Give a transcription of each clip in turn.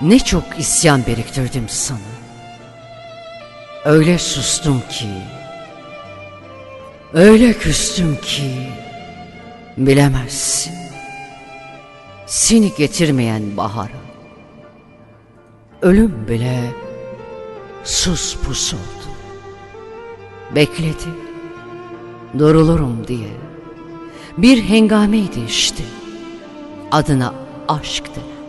Ne çok isyan biriktirdim sana. Öyle sustum ki, öyle küstüm ki bilemezsin. Seni getirmeyen bahara, ölüm bile sus pus oldu. Bekledi, durulurum diye. Bir hengameydi işte, adına aşk denen.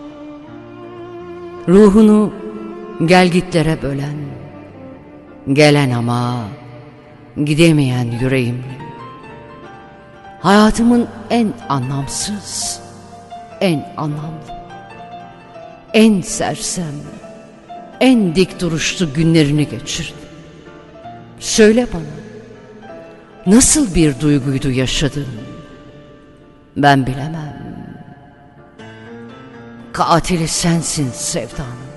Ruhunu gelgitlere bölen, gelen ama gidemeyen yüreğimle. Hayatımın en anlamsız, en anlamlı, en sersem, en dik duruşlu günlerini geçirdim. Söyle bana, nasıl bir duyguydu yaşadın? Ben bilemem. Katili sensin sevdanın.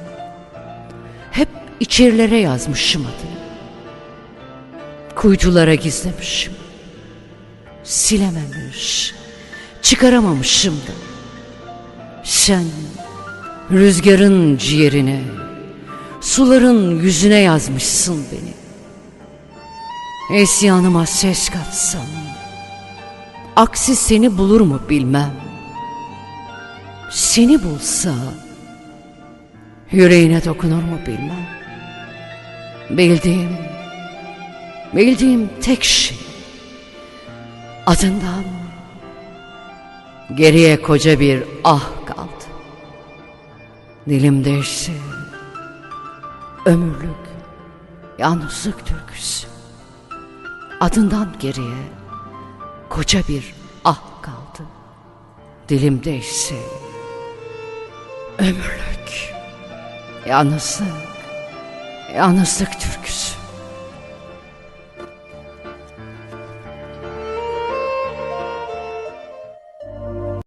Hep içerilere yazmışım adını. Kuytulara gizlemişim. Silememiş, çıkaramamışım da. Sen rüzgarın ciğerine, suların yüzüne yazmışsın beni. Esyanıma ses katsam, aksi seni bulur mu bilmem. Seni bulsa, yüreğine dokunur mu bilmem. Bildiğim, bildiğim tek şey, adından geriye koca bir ah kaldı. Dilimde ise ömürlük yalnızlık türküsü. Adından geriye koca bir ah kaldı. Dilimde ise ömürlük yalnızlık, yalnızlık türküsü.